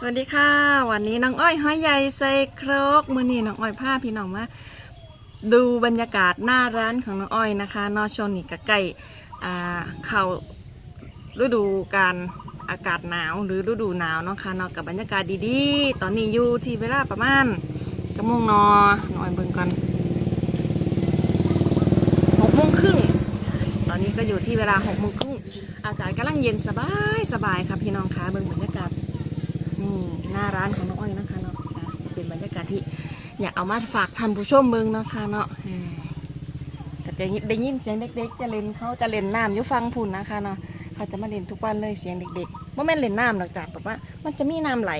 สวัสดีค่ะ วันนี้น้องอ้อยห้อยใหญ่ใส่ครกมือนี้น้องอ้อยพาพี่น้องมาดูบรรยากาศหน้าร้านของน้องอ้อยนะคะ นอชนนี่ก็ใกล้อ่เข้าฤดูการอากาศหนาวหรือฤดูหนาวเนาะค่ะนอกกับบรรยากาศดีๆ ตอนนี้อยู่ที่เวลาประมาณกระโมงนอน้องอ้อยเบิ่งก่อนหกโมงครึ่งตอนนี้ก็อยู่ที่เวลาหกโมงครึ่งอากาศกำลังเย็นสบายสบายค่ะพี่น้องคะเบิ่งบรรยากาศ นี่หน้าร้านของน้องอ้อยนะคะเนาะเป็นบรรยากาศที่อยากเอามาฝากท่านผู้ชมเมืองเนาะคะเนาะก็จะได้ยินเสียงเด็กๆ จะเล่นเขาจะเล่นน้ำอยู่ฟังพุ่นนะคะเนาะเขาจะมาเล่นทุกวันเลยเสียงเด็กๆว่าแม่เล่นน้ำหรอกจ้ะแบบว่ามันจะมีน้ำไหล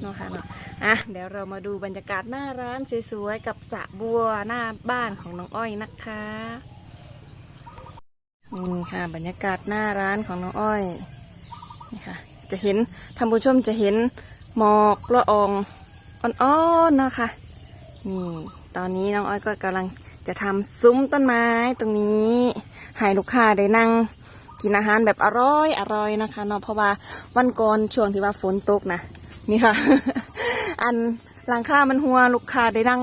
เนาะค่ะเนาะอะเดี๋ยวเรามาดูบรรยากาศหน้าร้านสวยๆกับสระบัวหน้าบ้านของน้องอ้อยนะคะนี่ค่ะบรรยากาศหน้าร้านของน้องอ้อยนี่ค่ะจะเห็นท่านผู้ชมจะเห็น หมอกละอองอ่อนๆนะคะ นี่ ตอนนี้น้องอ้อยก็กำลังจะทำซุ้มต้นไม้ตรงนี้ให้ลูกค้าได้นั่งกินอาหารแบบอร่อยอร่อยนะคะเนาะเพราะว่าวันก่อนช่วงที่ว่าฝนตกนะนี่ค่ะ อันหลังคามันหัวลูกค้าได้นั่ง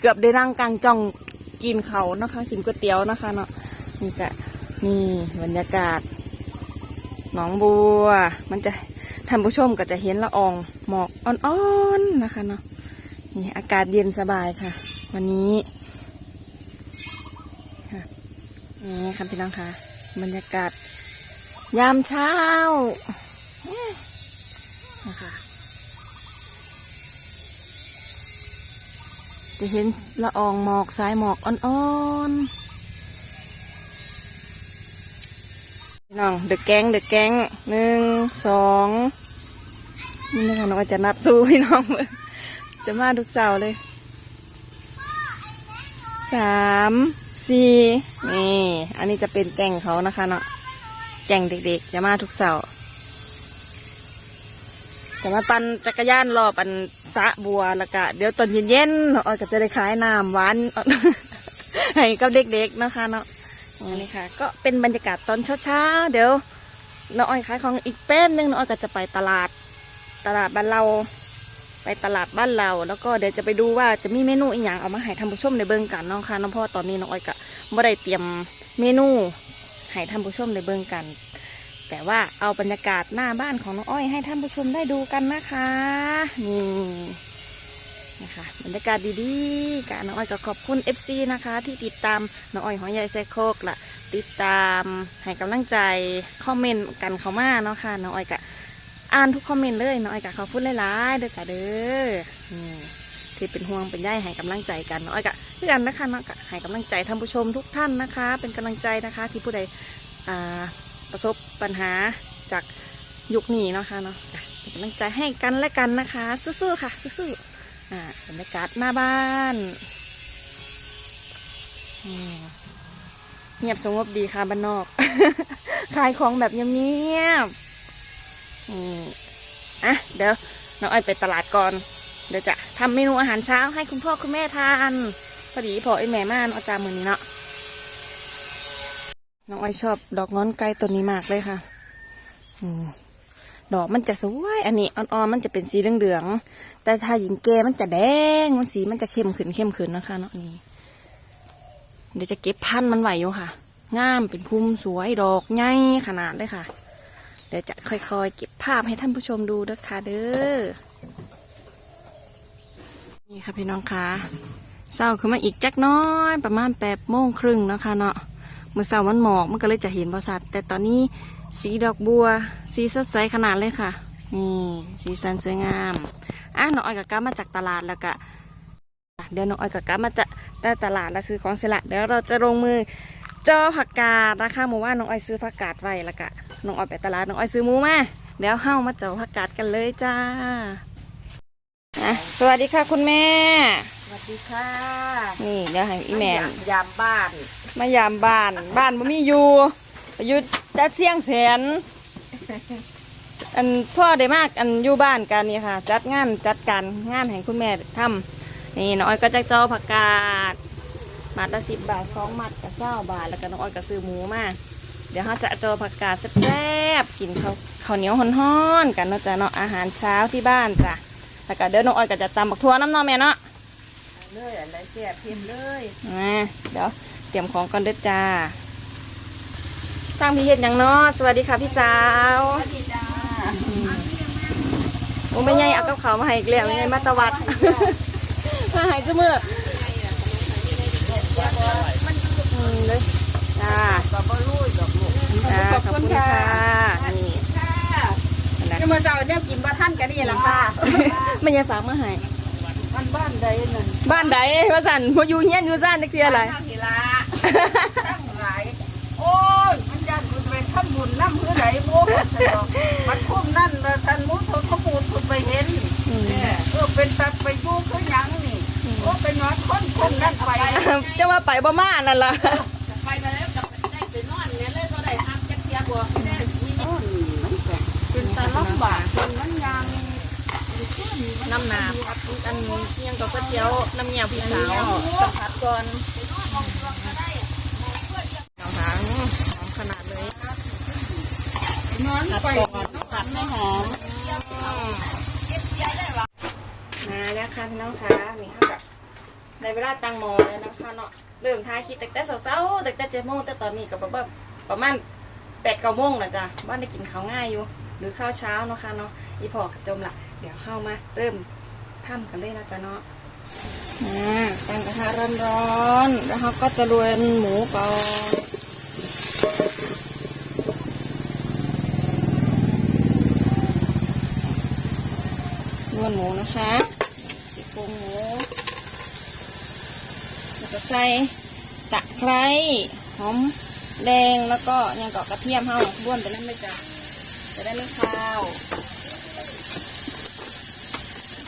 เกือบได้นั่งกลางจ้องกินเขานะคะ กินก๋วยเตี๋ยวนะคะเนาะนี่กะนี่บรรยากาศหนองบัว มันจะ ท่านผู้ชมก็จะเห็นละอองหมอกอ่อนๆนะคะเนาะนี่อากาศเย็นสบายค่ะ วันนี้ค่ะนี่ค่ะพี่น้องค่ะบรรยากาศ ยามเช้านะคะจะเห็นละอองหมอกสายหมอกอ่อนๆ น้องเดอะแก๊งเดอะแก๊งหนึ่งสองนี่นะคะน้องจะนับสู้พี่น้องเลยจะมาทุกเสาร์เลยสามสี่นี่อันนี้จะเป็นแก่งเขานะคะเนาะแก่งเด็กๆ จะมาทุกเสาร์จะมาปั่นจักรยานรอบอันสะบัวแล้วก็เดี๋ยวตอนเย็นๆน้องอ้อยก็จะได้ขายน้ำหวานให้กับเด็กๆนะคะเนาะ นี่ค่ะ ก็เป็นบรรยากาศตอนเช้าๆ เดี๋ยวน้องอ้อยขายของอีกแป๊บนึงน้องอ้อยก็จะไปตลาด ตลาดบ้านเรา ไปตลาดบ้านเรา แล้วก็เดี๋ยวจะไปดูว่าจะมีเมนูอีกอย่างเอามาให้ท่านผู้ชมในเบิ่งกันน้องค่ะน้องพ่อตอนนี้น้องอ้อยก็ไม่ได้เตรียมเมนูให้ท่านผู้ชมในเบิ่งกัน แต่ว่าเอาบรรยากาศหน้าบ้านของน้องอ้อยให้ท่านผู้ชมได้ดูกันนะคะนี่ นะคะบรรยากาศดีๆกับน้องอ้อยก็ขอบคุณ FC นะคะ ที่ติดตามน้องอ้อยหอยใหญ่แซโคกละติดตามให้กำลังใจคอมเมนต์กันเข้ามาเนาะค่ะน้องอ้อยก็อ่านทุกคอมเมนต์เลยน้องอ้อยก็ขอบคุณหลายๆเด้อจ้ะเด้อที่เป็นห่วงเป็นใยให้กำลังใจกันน้องอ้อยก็เพื่อนนะคะเนาะก็ให้กำลังใจท่านผู้ชมทุกท่านนะคะ เป็นกำลังใจนะคะ ที่ผู้ใดประสบปัญหาจากยุคนี้เนาะค่ะเนาะเป็นกำลังใจให้กันและกันนะคะสู้ๆค่ะสู้ๆ บรรยากาศหน้าบ้านเงียบสงบดีค่ะบ้านนอก ขายของแบบเงียบๆอะเดี๋ยวน้องอ้อยไปตลาดก่อน เดี๋ยวจะทำเมนูอาหารเช้าให้คุณพ่อคุณแม่ทานพอดีพอไอ้แม่มาเนาจามือนี้เนาะน้องอ้อยชอบดอกง้อนไก่ตัวนี้มากเลยค่ะอืม ดอกมันจะสวย อันนี้อ่อนๆมันจะเป็นสีเหลืองๆแต่ถ้าหญิงแก่มันจะแดง มันสีมันจะเข้มขึ้นเข้มขึ้นนะคะเนาะนี่เดี๋ยวจะเก็บพันธุ์มันไหวอยู่ค่ะ งามเป็นพุ่มสวยดอกใหญ่ขนาดเลยค่ะ เดี๋ยวจะค่อยๆ เก็บภาพให้ท่านผู้ชมดูด้วยค่ะเด้อ นี่ค่ะพี่น้องคะเศร้าขึ้นมาอีกจักน้อยประมาณแปดโมงครึ่งนะคะเนาะเมื่อเช้ามันหมอกมันก็เลยจะเห็นบริษัทแต่ตอนนี้ สีดอกบัว สีสดใสขนาดเลยค่ะ นี่สีสันสวยงามอะน้องอ้อยกับก้ามาจากตลาดแล้วก็เดี๋ยวน้องอ้อยกับก้ามาจากแต่ตลาดแล้วซื้อของเสร็จละเดี๋ยวเราจะลงมือจอผักกาดนะคะหมู่ว่าน้องอ้อยซื้อผักกาดไว้แล้วก็น้องอ้อยไปตลาดน้องอ้อยซื้อหมูมาเดี๋ยวเข้ามาจอผักกาดกันเลยจ้าอะสวัสดีค่ะคุณแม่ สวัสดีค่ะ นี่เดี๋ยวให้อีแม่ยามบ้าน มายามบ้าน บ้านบ่มีอยู่ อยู่จัดเสียงแสน อันพ่อได้มากอันอยู่บ้านกันนี่ค่ะ จัดงานจัดการงานให้คุณแม่ทำนี่น้องอ้อยก็จะเจ้าผักกาดมัดละสิบบาทสองมัดกับเศร้าบาท แล้วก็น้องอ้อยก็ซื้อหมูมาเดี๋ยวเราจะโจอผักกาดแซ่บๆกินข้าวข้าวเหนียวฮ้อนๆกันเนาะจ้ะเนาะอาหารเช้าที่บ้านจ้ะแล้วก็เดี๋ยวน้องอ้อยก็จะตำบักทั่วน้ำเนอแม่เนาะเลยอะไรเสียพิมพ์เลยอ่าเดี๋ยวเตรียมของก่อนเด้อจ้าสร้างพี่เฮ็ดหยังเนาะสวัสดีค่ะพี่สาวสวัสดีจ้าโอ้ไม่ใหญ่เอากับเขาวมาให้อีกแล้วไม่ใหญ่มาตะวัด มาให้เสมออืมเลยจ้าก็บ่รู้ดอกลูกจ้าขอบคุณค่ะนี่ค่ะนะจะมาเจ้าเนี่ยกินบ่ท่านกันนี่ล่ะค่ะไม่ใหญ่ฝากมาให้มันบ้านใดนั่นบ้านใดว่าสั่นพออยู่เฮียนอยู่ซ่านนึกเทียอะไรทางทีละทั้งหลายโอ้ยมันยันคุณไปทำบุญ น้ำเพื่อไหนโม้มันทุ่มนั่นเลยท่านมุทขมูลคุณไปเห็นอืมเออเป็นตัดไปอยู่คือหยังนี่โอ้ไปนอนคนคนนั่นไปจะว่าไปบ่มานั่นล่ะไปมาแล้วกับได้ไปนอนเนี่ยเลยก็ได้ทำจักเทียบวกได้มีโอ้ยมันก็เป็นตาลำบากคนมันยังน้ำหนาครับอันเที่ยงก็ก๋วยเตี๋ยวน้ำเงี้ยวพี่สาวสัมผัสก่อนเอาหางหอมขนาดเลย นอน ผัด ไป ก่อนผัดให้หอมมาแล้วค่ะพี่น้องคะนี่ค่ะกับในเวลาตั้งหมอแล้วนะคะเนาะเริ่มทายคิดแต่แต่เช้าๆแต่แต่เจ็ดโมงแต่ตอนนี้ก็แบบประมาณแปดเก้าโมงแล้วจ้ะบ้านได้กินข้าวง่ายอยู่ หรือข้าวเช้าเนาะค่ะเนาะอีพอกจมละเดี๋ยวเข้ามาเริ่มทำกันเลยนะจ๊ะเนาะอ่าตั้งกระทะร้อนๆแล้วเขาก็จะรวนหมูก่อน วนหมูนะคะสีโครงหมูแล้วก็ใส่ตะไคร้หอมแดงแล้วก็ยังเกาะกระเทียมเฮาบ้วนไปนั่นไม่จ้ะจะได้ไม่คาว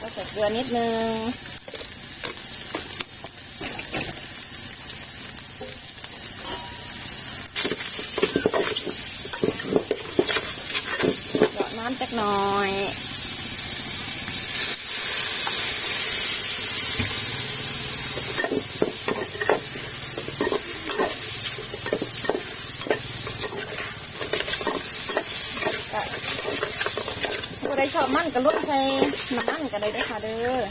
ก็ใส่เกลือนิดนึงเกาะน้ำจักหน่อย ผู้ใดชอบมันก็ลวกใส่น้ำมันก็ได้เด้อค่ะเด้อ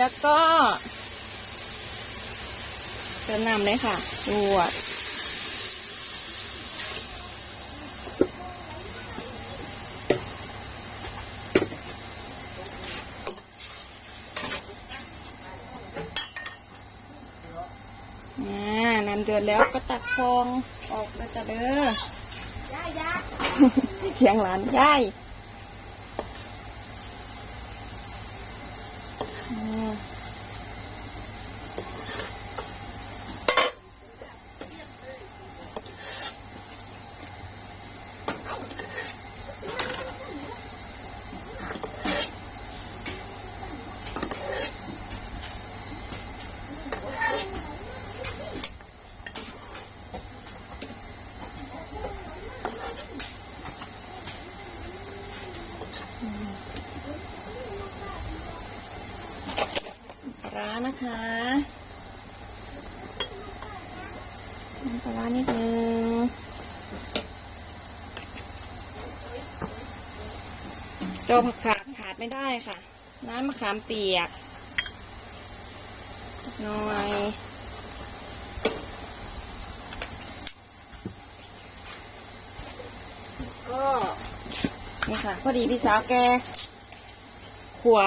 แล้วก็เติมน้ำเลยค่ะดวด อ่าน้ำเดือดแล้วก็ตักฟองออกแล้วจะเด้อ เสียงหลานยายอืมปลาร้านะคะน้ำปลาร้านิดนึงโจผักขาดขาดไม่ได้ค่ะ น้ำมะขามเปียกหน่อยก็นี่ค่ะ พอดีพี่สาวแกขัว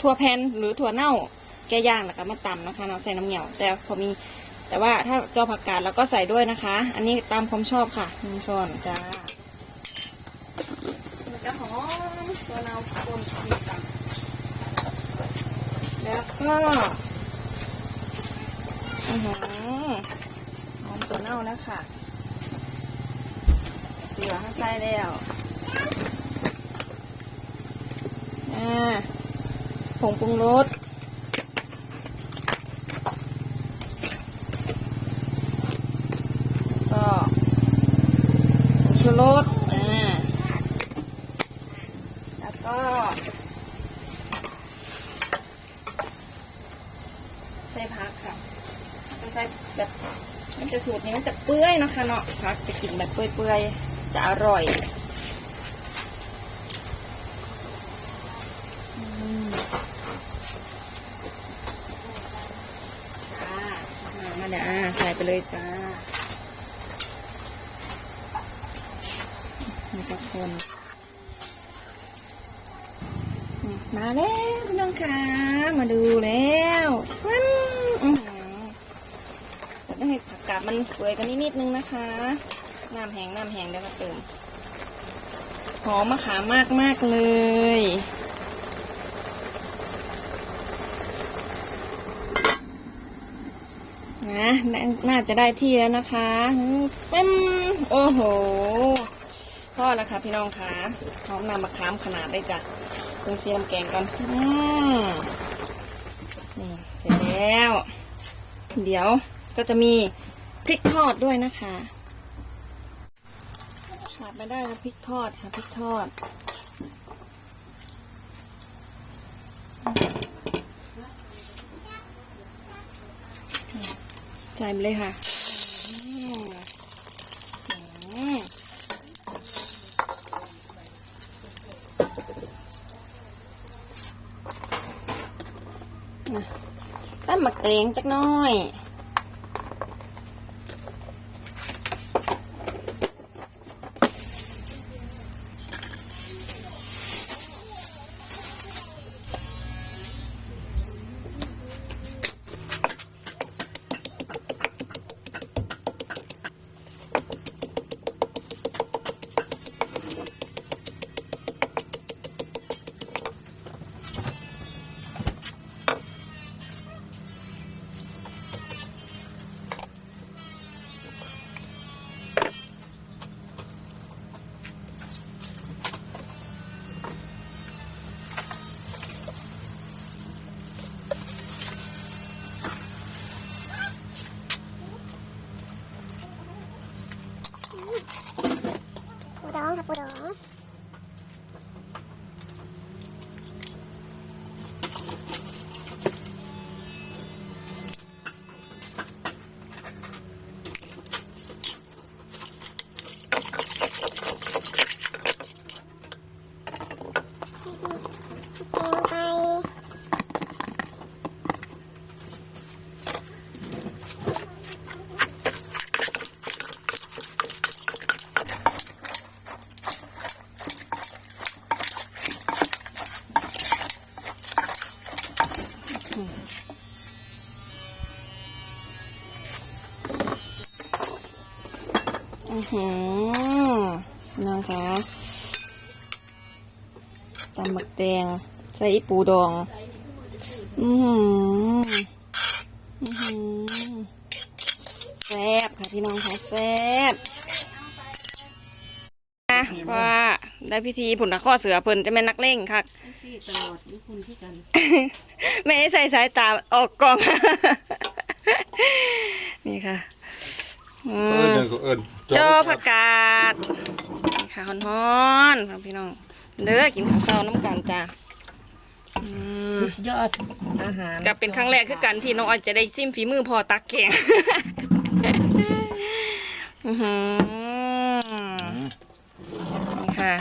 ถั่วแผ่นหรือถั่วเน่า แกย่างแล้วก็มาตำนะคะเนาะใส่น้ำเหนียว แต่พอมีแต่ว่าถ้าเจอผักกาดเราก็ใส่ด้วยนะคะ อันนี้ตามความชอบค่ะหนึ่งช้อนจ้ามันจะหอมตัว เน่าปนมีตำแล้วก็อือหือหอมตัวเน่าแล้วค่ะเหลือข้างใต้แล้วอ่าผงปรุงรส ใส่ผักค่ะจะใส่แบบมันจะสูตรนี้มันจะเปื่อยเนาะ คะเนาะผักจะกินแบบเปื่อยๆ จะอร่อยอืมจ้ามาเดี๋ยวอ่าใส่ไปเลยจ้ามันจะคนมาแล้วพี่น้องคะมาดูแล้วว้าวอื้อหือจะต้องให้ผั กาดมันเปื่อยกันนิดนึงนะคะ น้ำแห้งน้ำแห้งเดี๋ยวมาเติม หอมมะขามมากมากเลย นะน่าจะได้ที่แล้วนะคะเฟ้มโอ้โหพ่อแล้วค่ะพี่น้องค่ะหอมนำมะขามขนาดได้จ้ะเป็นเสียมแกงก่อนอืมนี่เสร็จแล้ว เดี๋ยวก็จะมี พริกทอดด้วยนะคะขาดไม่ได้ก็พริกทอดค่ะพริกทอด ใส่เลยค่ะตั้มหมักเตงจักน้อย อือหือนะคะตำหมักแตงใส่อีปูดอง อือหืออือหือแซ่บค่ะพี่น้องค่ะแซ่บอะว่าได้พิธีผุนตะข้อเสือเพิ่นจะเป็นนักเล่งค่ะซี่ตลอดนี่คุณที่กันไม่ให้ใส่สายตาออกกล้อง นี่ค่ะ อืเอิญมเดินก็เอิญโจผักกาดนี่ค่ะฮ้อนๆครับพี่น้อง เด้อกินข้าวเช้าน้ำกันจ้าอืมสุดยอดอาหารก็เป็นครั้งแรกคือกันที่น้องออยจะได้ซิมฝีมือพอตักแกงอื้อหือนี่ค่ะ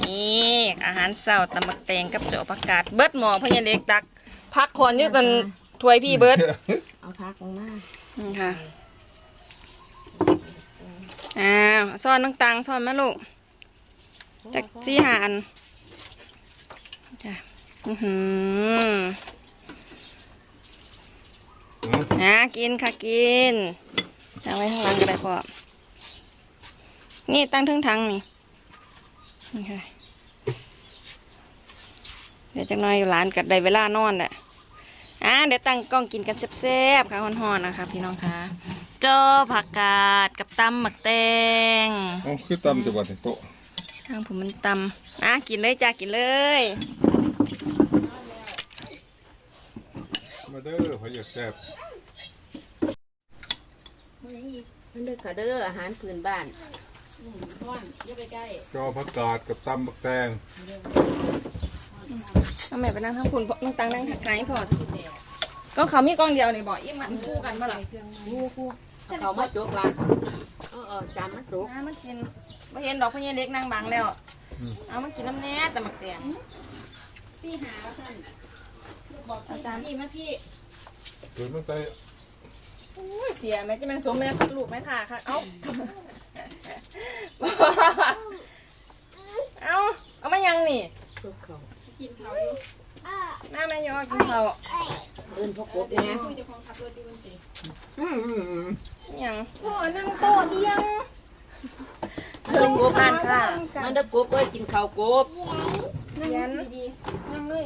นี่อาหารเช้าตำบักแตงกับโจผักกาดเบิดหมอพญาเล็กตักพักคอนอยู่กันถ้วยพี่เบิดเอาพักลงหน้านี่ค่ะ อ้าวซ่อนต่างๆซ่อนมาลูกจากจี้หาอันจ้ะอือหือะกินค่ะกินตั้งไว้ข้างหลังก็ได้พอนี่ตั้งทึ่งทังนี่นี่ค่ะเดี๋ยวจักหน่อยร้านกัดได้เวลานอนแหละอะเดี๋ยวตั้งกล้องกินกันแซ่บๆค่ะฮอนๆนะคะพี่น้องคะ โจผักกาดกับตำหมักแตงอ๋อคือตำสิวันโตะทางผมมันตำอะกินเลยจ้ากินเลยมาเด้อพอยากแซ่บมันเด้อค่ะเด้ออาหารพื้นบ้านจอผักกาดกับตำบักแตงน้องแม่ไปนั่งทั้งคุณน้องตังนั่งถักไกพอดก็เขามีกล้องเดียวนี่บอกอิ่มมันคู่กันบ่ล่ะ เขามาจกละเออเออจานมันจกน้ามันกินไม่เห็นดอกพญาเล็กนั่งบังแล้ว เอามันกินน้ำแน่แต่หมักแตงสี่หาแล้วสั่นบอกอาจารย์พี่มาพี่หรือมันใส่อุ้ยเสียแม่จะเป็นสมเลยลูกไหมค่ะค่ะ เอาเอาเอามายังนี่จกเขาอะ หน้าแม่ยอกินเขาวเอินพ่อกบเนี่ยอืมอืมอืมยังพ่อนั่งโต๊ะเดียวเพิ่งทานค่ะ มันได้กบเอ้ยกินข้าวกบเย็นดีๆนั่งเลย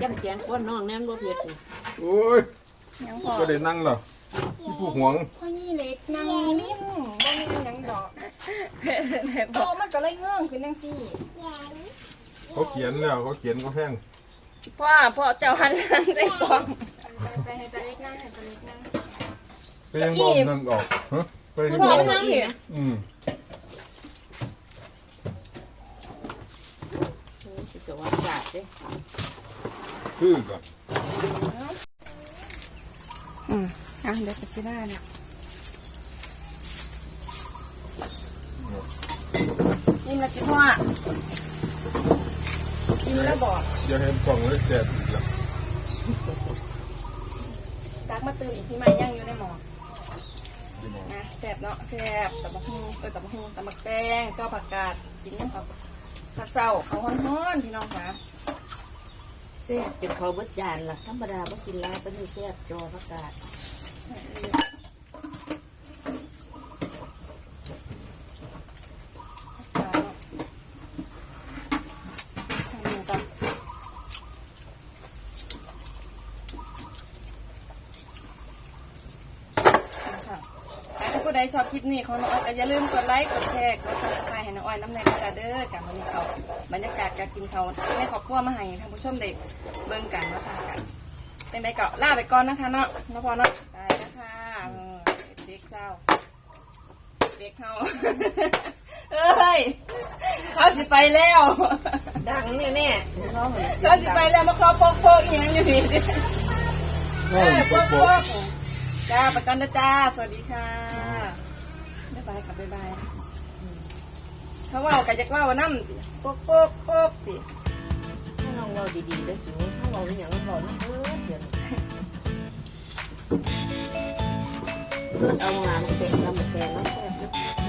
จำแจงก้อนน้องแนมรถเห็ดนี่โอ้ยยังพอก็ได้นั่งเหรอ ที่ผู้หวงพ่อนี่เล็กนั่งนิ่มบ่มีอันหยังดอกไหนบอโต๊ะกมันก็เลยเงื่องขึ้นจังซี่เขาเขียนแล้วเขาเขียนเขาแห้งพ่อพ่อเจ้าหันหลังใส่กล่องไปให้ตาเล็กนั่งให้ตาเล็กนั่งไปยังบอมนั่งออกฮะไปยังพ่บออมนั่งเห็นอืมโอ้ยสิสวัสดิ์ศาสตร์เด้คือก่อน อืมอะเดี๋ยวไปซื้อได้เนี่ยอิ่มแล้วจิพ่ออิ่มแล้วบอกอย่าเห็นกล่องเลยแสบอีกแล้วตักมาตื่นอีกที่ใหม่ย่างอยู่ในหม้อดีหมอนะแซ่บเนาะแซ่บตับมะฮุงเออตับมะฮุงตับมะแตงเจ้าผักกาดกินน้ำข้าวข้าวเศร้าข้าวฮ้อนๆพี่น้องค่ะแซ่บเป็นข้าวเบิดจานล่ะธรรมดาบ่กินหลายปานนี้แซ่บจอผักกาดถ้า ผู้ใดชอบคลิปนี้ของน้องอ้อยอย่าลืมกดไลค์ กดแชร์ กดซับสไครต์ให้น้องอ้อยน้ำในกระเด้อกันวันนี้เขาบรรยากาศการกินเขาในครอบครัวมาให้ท่านผู้ชมเด็กเบิ่งกันนะคะกันเป็นไงก็ลาไปก่อนนะคะเนาะน้องพอเนาะไปนะคะเออ เด็กเศร้าเด็กเขาเอ้ย เขาสิไปแล้ว ดังแน่ๆน้องเขาสิไปแล้วมาขอโปกโปกอีกอย่างอยู่นี่โอ้ยโปโป๊ะกโปโป๊ะกจ้าประกันนะจ้า สวัสดีค่ะบ๊ายบายค่ะบ๊ายบายเขาว่ากันจะว่าว่าน้ำโปกโปกโปกสิให้น้องเราดีๆได้สูงถ้าเราเป็นอย่างนั้นเราน้ำเบิดเดี๋ยว สูตรเอางานแกงน้ำแกงมาแซ่บ